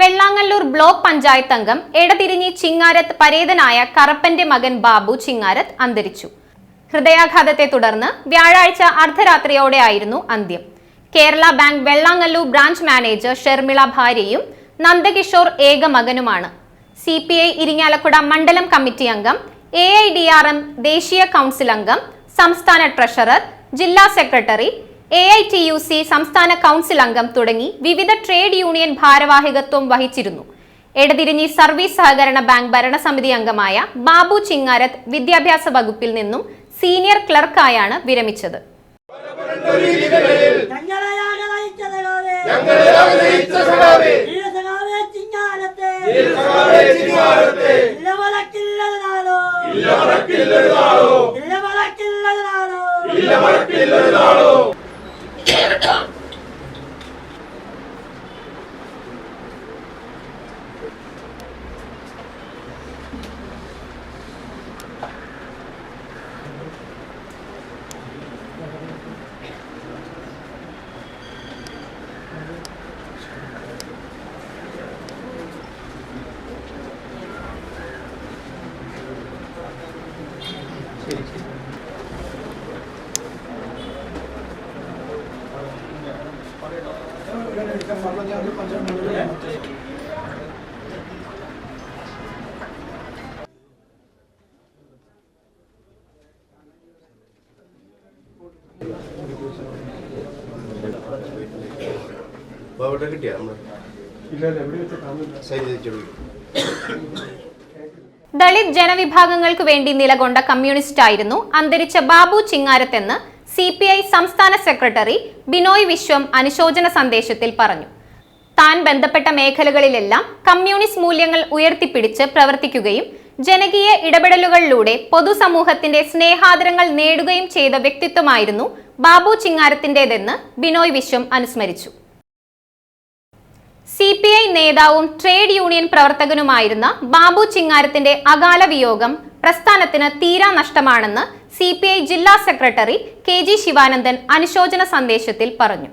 Vellangallur block panchayat അംഗം എടതിരിഞ്ഞി ചിങ്ങാരത്ത് പരേതനായ കറപ്പന്റെ മകൻ ബാബു ചിങ്ങാരത്ത് അന്തരിച്ചു. ഹൃദയാഘാതത്തെ തുടർന്ന് വ്യാഴാഴ്ച അർദ്ധരാത്രിയോടെയായിരുന്നു അന്ത്യം. Kerala bank Vellangallur branch manager Sharmila ഭാര്യയും നന്ദകിഷോർ ഏക മകനുമാണ്. സി പി ഐ ഇരിങ്ങാലക്കുട മണ്ഡലം കമ്മിറ്റി അംഗം A I D R M ദേശീയ കൗൺസിൽ അംഗം സംസ്ഥാന ട്രഷറർ ജില്ലാ secretary A I T U C സംസ്ഥാന കൗൺസിൽ അംഗം തുടങ്ങി വിവിധ ട്രേഡ് യൂണിയൻ ഭാരവാഹികത്വം വഹിച്ചിരുന്നു എടതിരിഞ്ഞി സർവീസ് സഹകരണ ബാങ്ക് ഭരണസമിതി അംഗമായ ബാബു ചിങ്ങാരത്ത് വിദ്യാഭ്യാസ വകുപ്പിൽ നിന്നും സീനിയർ ക്ലർക്കായാണ് വിരമിച്ചത് നാളോ. ഇല്ലവളക്കില്ലൊരു നാളോ. അപ്പോൾ അവിടെ കിട്ടിയ നമ്മൾ സൈൻ ചെയ്തിട്ട് ദളിത് ജനവിഭാഗങ്ങൾക്ക് വേണ്ടി നിലകൊണ്ട കമ്മ്യൂണിസ്റ്റ് ആയിരുന്നു അന്തരിച്ച ബാബു ചിങ്ങാരത്തെന്ന് സി പി ഐ സംസ്ഥാന സെക്രട്ടറി ബിനോയ് വിശ്വം അനുശോചന സന്ദേശത്തിൽ പറഞ്ഞു. താൻ ബന്ധപ്പെട്ട മേഖലകളിലെല്ലാം കമ്മ്യൂണിസ്റ്റ് മൂല്യങ്ങൾ ഉയർത്തിപ്പിടിച്ച് പ്രവർത്തിക്കുകയും ജനകീയ ഇടപെടലുകളിലൂടെ പൊതുസമൂഹത്തിന്റെ സ്നേഹാദരങ്ങൾ നേടുകയും ചെയ്ത വ്യക്തിത്വമായിരുന്നു ബാബു ചിങ്ങാരത്തിന്റേതെന്ന് ബിനോയ് വിശ്വം അനുസ്മരിച്ചു. സി പി ഐ നേതാവും ട്രേഡ് യൂണിയൻ പ്രവർത്തകനുമായിരുന്ന ബാബു ചിങ്ങാരത്തിന്റെ അകാല വിയോഗം പ്രസ്ഥാനത്തിന് തീരാ നഷ്ടമാണെന്ന് സി പി ഐ ജില്ലാ സെക്രട്ടറി കെ ജി ശിവാനന്ദൻ അനുശോചന സന്ദേശത്തിൽ പറഞ്ഞു.